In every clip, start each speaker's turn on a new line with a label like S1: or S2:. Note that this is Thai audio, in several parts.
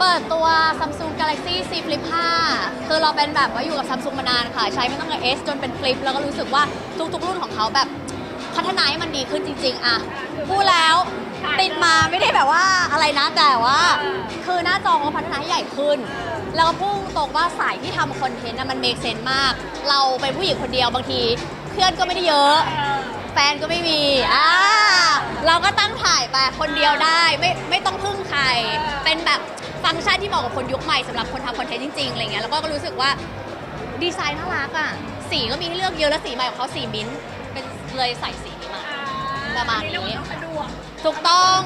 S1: เปิดตัว Samsung Galaxy Z Flip 5 คือเราเป็นแบบว่าอยู่กับ Samsung มานานค่ะ ใช้มาตั้งแต่ S จนเป็น Flip แล้วก็รู้สึกว่าทุกๆ รุ่นของเขาแบบพัฒนาให้มันดีขึ้นจริง ๆอะพูดแล้วติดมาไม่ได้แบบว่าอะไรนะแต่ว่า คือหน้าจอเขาพัฒนาให้ใหญ่ขึ้น แล้วก็พุ่งตรงว่าสายที่ทำคอนเทนต์น่ะมันเมคเซนมาก เราเป็นผู้หญิงคนเดียวบางที เพื่อนก็ไม่ได้เยอะ แฟนก็ไม่มีอ่าเราก็ตั้งถ่ายไปคนเดียวได้ไม่ไม่ต้องพึ่งใครเป็นแบบ ฟังก์ชันที่เหมาะกับคนยุคใหม่สำหรับคนทำคอนเทนต์จริงๆอะไรเงี้ยแล้วก็รู้สึกว่าดีไซน์น่ารักอะสีก็มีให้เลือกเยอะแล้วสีใหม่ของเขาสีมิ้นท์เป็นเลยใส่สีนี้มาประมาณนี้
S2: เรียกว่าสะดวก
S1: ถูกต้อง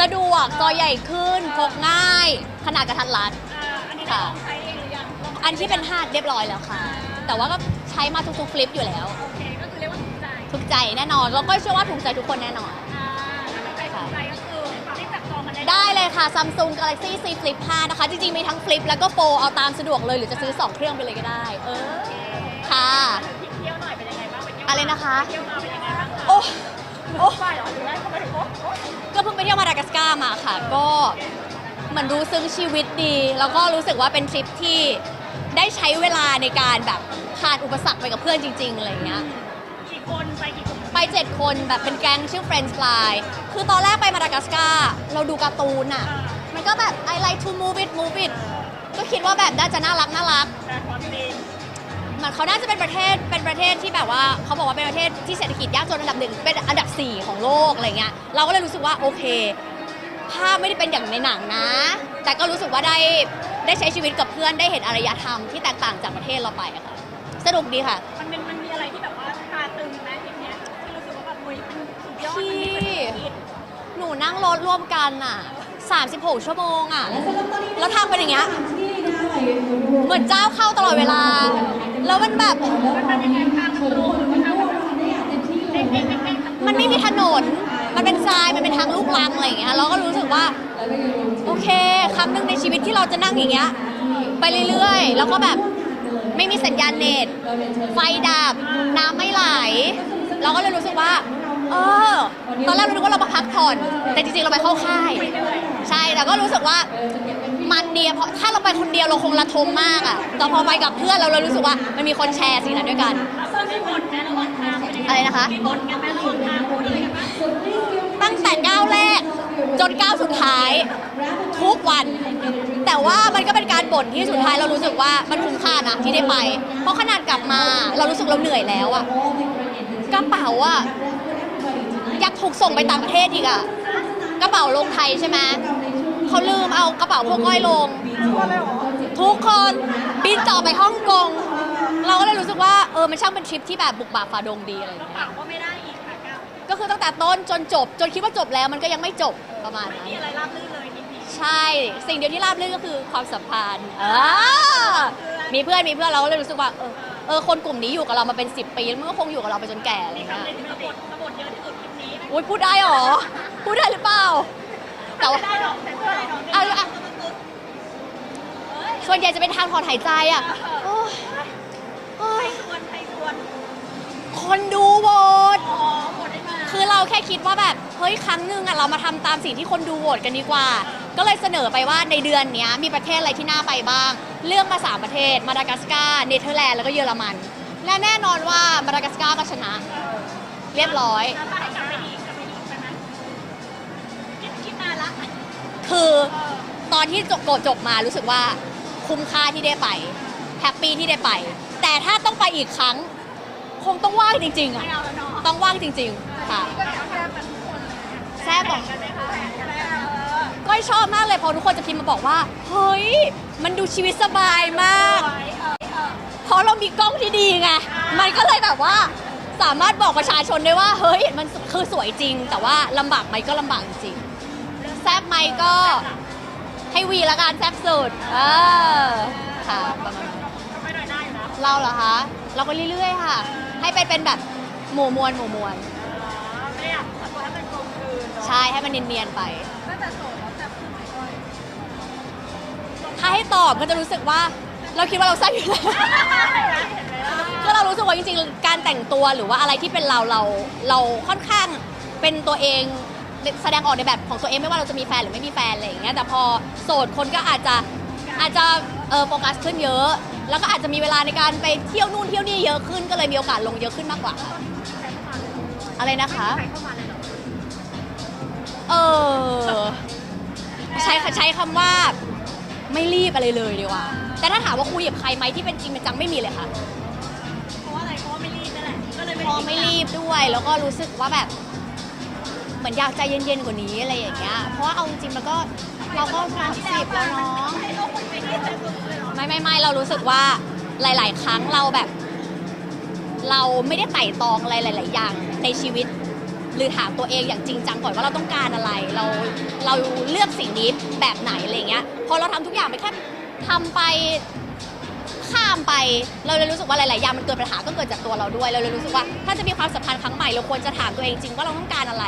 S1: สะดวกจอใหญ่ขึ้นพกง่าย ขนาดกระทัดรัด
S2: อ่าอันนี้ได้ลองใช้เองหรือยังลง
S1: อันที่เป็นฮาดเรียบร้อยแล้วค่ะ แต่ว่าก็ใช้มาทุกๆฟลิปอยู่แล้ว
S2: โอเคก็คือเรียกว่าถูกใจ
S1: ถูกใจแน่นอนแล้วก็เชื่อว่าถูกใจทุกคนแน่นอน
S2: ได้
S1: ได้เลยค่ะ Samsung Galaxy Z Flip 5 นะคะ จริง ๆ มีทั้ง Flip แล้วก็โ r เอาตามสะดวกเลย หรือจะซื้อ 2 เครื่องไปเลยก็ได้ เออ ค่ะ
S2: ทริปเที่ยวหน่อยเป็นยังไงบ้างปเที่ยว
S1: อะไรนะคะ
S2: เที่ยวมาเป็นยังไงบ้างคะ
S1: โอ้
S2: โอ้ไปเหรอหรือไงทำไมถึงโอ้โอ้
S1: ก็เพิ่งไปเที่ยวมาดากัสการ์มาค่ะ ก็เหมือนรู้ซึ้งชีวิตดี แล้วก็รู้สึกว่าเป็นทริปที่ได้ใช้เวลาในการแบบผ่านอุปสรรคไปกับเพื่อนจริง ๆ อะไรอย่างเงี้ย
S2: กี่คนไปกี่คน
S1: ไป 7 คนแบบเป็นแก๊งชื่อ Friends Fly คือตอนแรกไปมาดากัสการ์เราดูการ์ตูนอะมันก็แบบ I like to move it move it ก็คิดว่าแบบน่าจะน่ารักน่ารัก
S2: แต่ความจริง
S1: เหมือนเขาน่าจะเป็นประเทศเป็นประเทศที่แบบว่าเขาบอกว่าเป็นประเทศที่เศรษฐกิจยากจนอันดับหนึ่งเป็นอันดับ 4 ของโลกอะไรเงี้ยเราก็เลยรู้สึกว่าโอเค ภาพไม่ได้เป็นอย่างในหนังนะ แต่ก็รู้สึกว่าได้ได้ใช้ชีวิตกับเพื่อนได้เห็นอารยธรรมที่แตกต่างจากประเทศเราไปอะค่ะสนุกดีค่ะ
S2: มัน มันสุดยอดมันไม่เหมือนที่
S1: หนูนั่งรถร่วมกันอะ 36 ชั่วโมงอะ แล้วทางเป็นอย่างเงี้ย เหมือนเจ้าเข้าตลอดเวลา แล้วมันแบบ
S2: มันเป็นยังไงทางมันโล่งหรือว่าทางมันเด้งเด้งเด้งเด้ง
S1: มันไม่มีถนน มันเป็นทราย มันเป็นทางลูกรังอะไรอย่างเงี้ย เราก็รู้สึกว่า โอเคครั้งหนึ่งในชีวิตที่เราจะนั่งอย่างเงี้ย ไปเรื่อยๆ แล้วก็แบบไม่มีสัญญาณเน็ต ไฟดับ น้ำไม่ไหล เราก็เลยรู้สึกว่า เออ ตอนแรกเราคิดว่าเรามาพักผ่อน แต่จริงๆเราไปเข้าค่าย ใช่ แต่ก็รู้สึกว่ามันเดีอะเพราะถ้าเราไปคนเดียวเราคงระทมมากอะแต่พอไปกับเพื่อนเราเรารู้สึกว่ามันมีคนแชร์สิ่งนั้นด้วยกัน อะไรนะคะ ตั้งแต่ก้าวแรก จนก้าวสุดท้าย ทุกวัน แต่ว่ามันก็เป็นการบ่นที่สุดท้ายเรารู้สึกว่ามันคุ้มค่านะที่ได้ไป เพราะขนาดกลับมา เรารู้สึกเราเหนื่อยแล้วอะกระเป๋าอะ อยากถูกส่งไปต่างประเทศอีกอะกระเป๋าลงไทยใช่ไหมเขาลืมเอากระเป๋าพวกก้อยลง ทุกคนบินต่อไปฮ่องกงเราก็เลยรู้สึกว่าเออมันช่างเป็นทริปที่แบบบุกบ่าฝ่าดงดีอะไรอย่าง
S2: กระ
S1: เงี้ย
S2: เป๋าก็ไม่ได้อีกค่ะก้าว
S1: ก็คือตั้งแต่ต้นจนจบ จนคิดว่าจบแล้วมันก็ยังไม่จบประมาณนั้น
S2: มีอะไรราบรื่นเลยนิดนี้
S1: ใช่สิ่งเดียวที่ราบรื่นก็คือความสัมพันธ์เออมีเพื่อนมีเพื่อนเราก็เลยรู้สึกว่าเออเออคนกลุ่มนี้อยู่กับเรามาเป็น 10 ปีแล้วมันก็คงอยู่กับเราไปจนแก่อะไร
S2: มี
S1: เงี้ย
S2: คำเล่นกระบดกระบดเยอะที่สุดทริปนี้นะ
S1: อุ้ยพูดได้หรอ พูดได้หรือเปล่า แต่ว่า
S2: ไม่ได้หรอกแต่เพื่ออะไรหรอก
S1: เอาเอาส่วนใหญ่จะเป็นทางถอนหายใจอะโอ้ยโอ้ย
S2: ชวนใครชวน
S1: คนดูโหวต
S2: อ๋อหมดได้มา
S1: คือเราแค่คิดว่าแบบเฮ้ยครั้งหนึ่งอะเรามาทำตามสิ่งที่คนดูโหวตกันดีกว่า ก็เลยเสนอไปว่าในเดือนเนี้ยมีประเทศอะไรที่น่าไปบ้าง เลือกมา3ประเทศมาดากัสการ์เนเธอร์แลนด์แล้วก็เยอรมันและแน่นอนว่ามาดากัสการ์ก็ชนะ เรียบร้อย
S2: แล้วถ้าให้กลับ คื
S1: อตอนที่จบโกจบมารู้สึกว่าคุ้มค่าที่ได้ไปแฮปปี้ที่ได้ไป แต่ถ้าต้องไปอีกครั้ง คงต้องว่างจริงๆ
S2: ไม่
S1: อะ
S2: เอาแล้วเนาะ
S1: ต้องว่างจริง ๆ ค่ะ
S2: ก็แซ่บกันทุกคนเลย
S1: แซ่บบอก
S2: กันไหมคะแซ่บกันไหมคะเออ
S1: ก้อยชอบมากเลยพอทุกคนจะพิมพ์มาบอกว่า เฮ้ย มันดูชีวิตสบายมาก
S2: สวยเออเออ
S1: เพราะเรามีกล้องที่ดีไงมันก็เลยแบบว่าสามารถบอกประชาชนได้ว่า เฮ้ย มันคือสวยจริง แต่ว่าลำบากไหมก็ลำบากจริง แซบไหมก็ให้วีละกันแซบสุด เออ ค่ะประมาณนั้น
S2: ก็ไม่ได้ได้อยู่นะ
S1: เราเหรอคะ เราก็เรื่อยๆค่ะ ให้ไปเป็นแบบหมู่มวลหมู่มวล
S2: ไม่อยากทำตัวให้เป็นกลมกลืนเนาะ
S1: ใช่ให้มันเนียนๆไป
S2: ตั้งแต่โสดแล้วแต่คือไม่ค่อย
S1: ถ้าให้ตอบก็จะรู้สึกว่า เราคิดว่าเราแซ่บอยู่แล้ว
S2: เห็นไหมล่ะ
S1: ก็เรารู้สึกว่าจริงๆ การแต่งตัวหรือว่าอะไรที่เป็นเราเราเราค่อนข้างเป็นตัวเอง แสดงออกในแบบของตัวเองไม่ว่าเราจะมีแฟนหรือไม่มีแฟนอะไรอย่างเงี้ยแต่พอโสดคนก็อาจจะอาจจะเออโฟกัสขึ้นเยอะ แล้วก็อาจจะมีเวลาในการไปเที่ยวนู่นเที่ยวนี่เยอะขึ้นก็เลยมีโอกาสลงเยอะขึ้นมากกว่าค่ะอะไรนะคะ
S2: ใครเข้ามาเลยเหรอ
S1: เออใช้ใช้คำว่าไม่รีบอะไรเลยดีกว่า แต่ถ้าถามว่าคุยกับใครไหมที่เป็นจริงเป็นจังไม่มีเลยค่ะ
S2: เพราะว่าอะไรเพราะว่าไม่รีบนั่นแหละก็เลย
S1: พอไม่รีบด้วย แล้วก็รู้สึกว่าแบบ เหมือนอยากใจเย็นๆกว่านี้อะไรอย่างเงี้ย เพราะว่าเอาจริงๆมันก็เราก็สามสิบแล้วเนาะไม่ไม่ไม่เรารู้สึกว่าหลาย ๆ ครั้งเราแบบ เราไม่ได้ไต่ตองอะไรหลาย ๆ อย่างในชีวิต หรือถามตัวเองอย่างจริงจังก่อนว่าเราต้องการอะไร เราเราเลือกสิ่งนี้แบบไหนอะไรเงี้ยพอเราทำทุกอย่างไปแค่ทำไป ข้ามไปเราเลยรู้สึกว่าหลาย ๆ อย่างมันเกิดปัญหาก็เกิดจากตัวเราด้วยเราเลยรู้สึกว่าถ้าจะมีความสัมพันธ์ครั้งใหม่เราควรจะถามตัวเองจริงว่าเราต้องการอะไร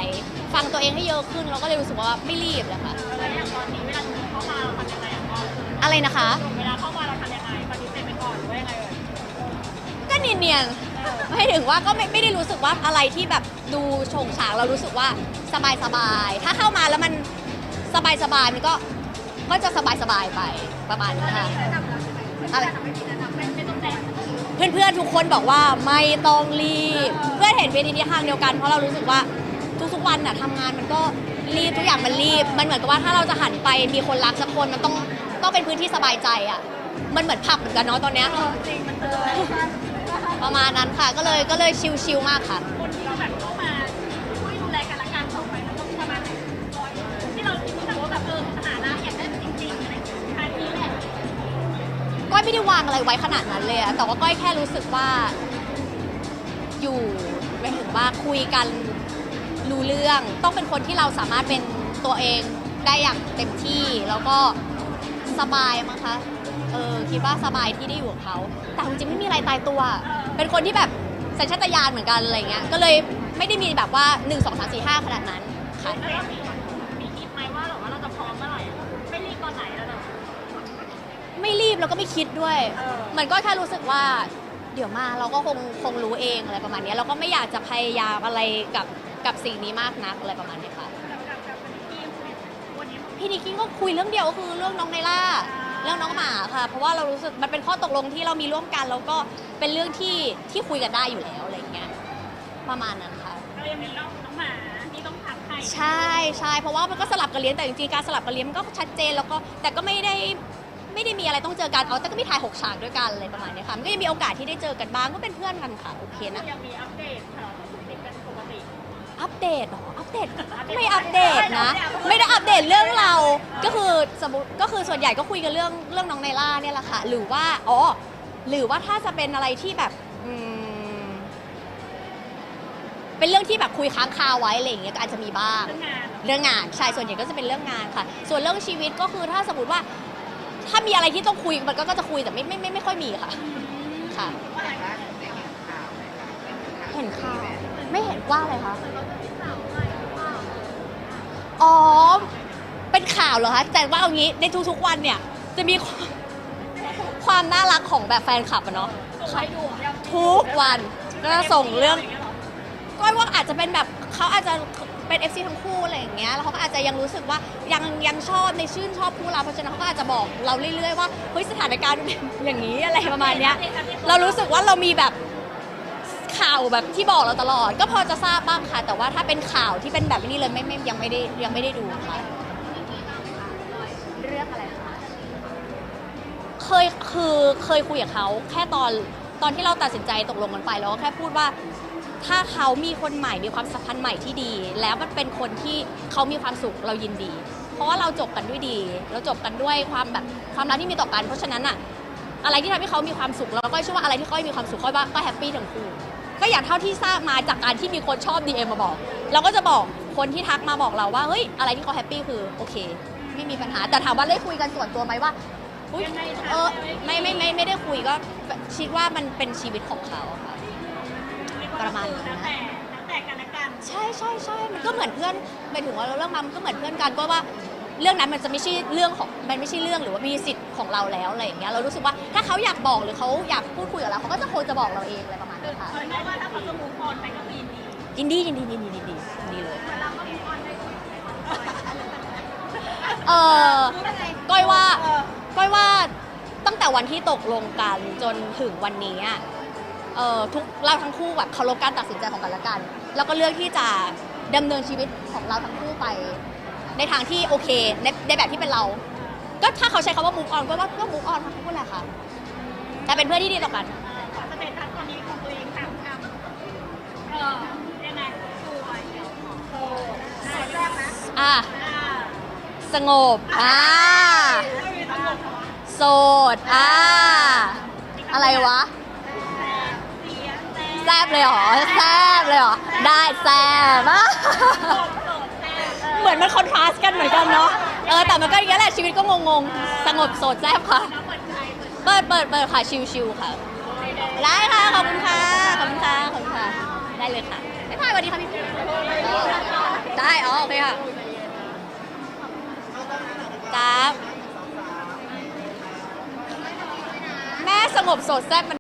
S1: ฟังตัวเองให้เยอะขึ้นเราก็เลยรู้สึกว่าไม่รีบเลยค่ะ
S2: แล้วอย่างตอนนี้เวลาหนูเข้ามาเราทำยังไงอะพ่อ
S1: อะไรนะคะ
S2: เวลาเข้ามาเราทำยังไงปฏิเสธไปก่อนหรือว่ายังไงเอ่ย
S1: ก็เนียน ๆ ไม่ถึงว่าก็ไม่ไม่ได้รู้สึกว่าอะไรที่แบบดูโฉงฉางเรารู้สึกว่าสบายสบายๆถ้าเข้ามาแล้วมันสบายสบายๆมันก็ก็จะสบายสบายๆไปประมาณนี้ค่ะ
S2: แนะนำอะไร ไม่มีแนะนำไม่ไม่ต้องแจ้ง
S1: เพื่อนๆทุกคนบอกว่าไม่ต้องรีบ เพื่อนเห็นเป็นทิศทางเดียวกันเพราะเรารู้สึกว่าทุกๆวันน่ะทำงานมันก็รีบทุกอย่างมันรีบ มันเหมือนกับว่าถ้าเราจะหันไปมีคนรักสักคนมันต้องต้องเป็นพื้นที่สบายใจอะมันเหมือนผับเหมือนกันเนาะตอนเนี้ย
S2: จริงมันคืออะไร
S1: ประมาณนั้นค่ะก็เลยก็เลยชิลๆมากค่ะ
S2: ไม่ได้วางอะไร
S1: ไว้ขนาดนั้นเลยอะแต่ว่าก้อยแค่รู้สึกว่า อยู่ไปถึงว่าคุยกันรู้เรื่อง ต้องเป็นคนที่เราสามารถเป็นตัวเองได้อย่างเต็มที่แล้วก็สบายมั้งคะเออคิดว่าสบายที่ได้อยู่กับเขาแต่จริงๆไม่มีอะไรตายตัว เป็นคนที่แบบสัญชาตญาณเหมือนกันอะไรเงี้ยก็เลยไม่ได้มีแบบว่า 1 2 3 4 5 ขนาดนั้นค่ะ
S2: บแล้ว
S1: ก็ไม่คิดด้วย
S2: เออ
S1: มันก็แค่รู้สึกว่าเดี๋ยวมาเราก็คงคงรู้เองอะไรประมาณเนี้ยเราก็ไม่อยากจะพยายามอะไรกับกับสิ่งนี้มากนักอะไรประมาณนี้ค่ะ
S2: กับกับกับทีมวันนี้
S1: พี่นิกกี้ก็คุยเรื่องเดียวก็คือเรื่องน้องไนล่าเรื่องน้องหมาค่ะ เพราะว่าเรารู้สึกมันเป็นข้อตกลงที่เรามีร่วมกันแล้วก็เป็นเรื่องที่ที่คุยกันได้อยู่แล้วอะไรอย่างเงี้ยประมาณนั้นค่ะ
S2: ก็ยังมีน้องน้องหมาที่ต้องทักให้
S1: ใช่ใช่เพราะว่ามันก็สลับกันเลี้ยงแต่จริงๆการสลับกันเลี้ยงมันก็ชัดเจนแล้วก็แต่ก็ไม่ได้ ไม่ได้มีอะไรต้องเจอกันเอาแต่ก็มีถ่ายหกฉากด้วยกันอะไรประมาณเนี้ยค่ะมันก็ยังมีโอกาสที่ได้เจอกันบ้างก็เป็นเพื่อนกันค่ะโอเคนะ
S2: ยังมีอัปเดตค่ะสุขดิบกันปกติ
S1: อัปเดตเหรออัปเดตไม่อัปเดตนะ ไม่ได้อัปเดตเรื่องเรา ก็คือสมมติก็คือส่วนใหญ่ก็คุยกันเรื่องเรื่องน้องไนล่าเนี่ยแหละค่ะ หรือว่าอ๋อหรือว่าถ้าจะเป็นอะไรที่แบบอืมเป็นเรื่องที่แบบคุยค้างคาไว้อะไรอย่างเงี้ยก็อาจจะมีบ้าง
S2: เรื่องงาน
S1: เรื่องงานใช่ส่วนใหญ่ก็จะเป็นเรื่องงานค่ะ ส่วนเรื่องชีวิตก็คือถ้าสมมติว่า ถ้ามีอะไรที่ต้องคุยมันก็ก็จะคุยแต่ไม่ไม่ไม่ไม่ค่อยมีค่ะ ค่ะ
S2: ว่าอะไรคะ
S1: เห็นข่าวไม่เห็นว่าอะไรคะอ๋อ เป็นข่าวเหรอคะ แต่ว่าเอางี้ในทุกๆวันเนี่ย จะมีความความน่ารักของแบบแฟนคลับอะเนาะ
S2: ส่งให้ดูอะ
S1: ทุกวันก็จะส่งเรื่อง ก้อยว่าอาจจะเป็นแบบเขาอาจจะเป็น FC ทั้งคู่อะไรอย่างเงี้ยแล้วเขาก็อาจจะยังรู้สึกว่ายังยังชอบในชื่นชอบคู่เราเพราะฉะนั้นเขาก็อาจจะบอกเราเรื่อยๆว่าเฮ้ยสถานการณ์มันเป็นอย่างนี้อะไรประมาณเนี้ยเรารู้สึกว่าเรามีแบบข่าวแบบที่บอกเราตลอด ก็พอจะทราบบ้างค่ะ แต่ว่าถ้าเป็นข่าวที่เป็นแบบนี้เลยไม่ไม่ยังไม่ได้ยังไม่ได้ดูค่ะเรื่องอะไรคะเคยคือเคยคุยกับเขาแค่ตอนตอนที่เราตัดสินใจตกลงกันไปแล้วก็แค่พูดว่า ถ้าเขามีคนใหม่มีความสัมพันธ์ใหม่ที่ดี แล้วมันเป็นคนที่เขามีความสุขเรายินดี เพราะว่าเราจบกันด้วยดี เราจบกันด้วยความแบบความรักที่มีต่อกัน เพราะฉะนั้นอะอะไรที่ทำให้เขามีความสุขเราก็เชื่อว่าอะไรที่เขามีความสุขเขาว่าก็แฮปปี้ทั้งคู่ก็อย่างเท่าที่ทราบมาจากการที่มีคนชอบ DM มาบอก เราก็จะบอกคนที่ทักมาบอกเราว่าเฮ้ยอะไรที่เขาแฮปปี้คือโอเค ไม่มีปัญหาแต่ถามว่าได้คุยกันส่วนตัวไหมว่าเออไม่ไม่ไม่ไม่ได้คุยก็คิดว่ามันเป็นชีวิตของเขาค่ะ ประมาณนั้น
S2: แล้วแต่แล้วแต่กันและกัน
S1: ใช่ใช่ใช่มันก็เหมือนเพื่อนหมายถึงว่าเราเรื่องมามันก็เหมือนเพื่อนกันก็ว่าเรื่องนั้นมันจะไม่ใช่เรื่องของมันไม่ใช่เรื่องหรือว่ามีสิทธิ์ของเราแล้วอะไรอย่างเงี้ยเรารู้สึกว่าถ้าเขาอยากบอกหรือเขาอยากพูดคุยกับเราเขาก็จะคงจะบอกเราเองอะไรประมาณ
S2: คือ
S1: นี้ค่ะ
S2: เรียกว่าถ้าเขาจะมูฟออนไปก็คือยินดี
S1: ยินดียินดียินดียินดียินดีเลย
S2: เหมือนเราก็มูฟออนไป
S1: เออก้อยว่าก้อยว่าตั้งแต่วันที่ตกลงกันจนถึงวันนี้อะ เออทุกเราทั้งคู่แบบเคารพการตัดสินใจของกันและกัน แล้วก็เลือกที่จะดำเนินชีวิตของเราทั้งคู่ไป ในทางที่โอเคในในแบบที่เป็นเรา ก็ถ้าเขาใช้คำว่า move on ก็ว่าก็ move on ทั้งคู่แหละค่ะแต่เป็นเพื่อนที่ดีต่อกัน
S2: ขอสเตตัสตอนนี้ของตัวเองสามคำเออยังไงสวยโสดสวยแรกนะ
S1: อะ
S2: อ่า
S1: สงบ อ่าโสด อ่า อะไรวะ
S2: แซ่
S1: แซบเลยเหรอแซบเลยเหรอได้แซบอะ
S2: โสดโสดแซ่
S1: เหมือนมันคอนทราสต์กันเหมือนกันเนาะเออแต่มันก็อย่างนี้แหละชีวิตก็งงๆสงบโสดแซบค่ะ
S2: น้องเปิดใจเปิด
S1: เปิดเปิดเปิดค่ะชิวๆค่ะ ได้ค่ะขอบคุณค่ะขอบคุณค่ะขอบคุณค่ะ ได้เลยค่ะบ๊ายบายสวัสดีค่ะพี่ได้อ๋อโอเคค่ะจ้าบแม่สงบโสดแซ่บมัน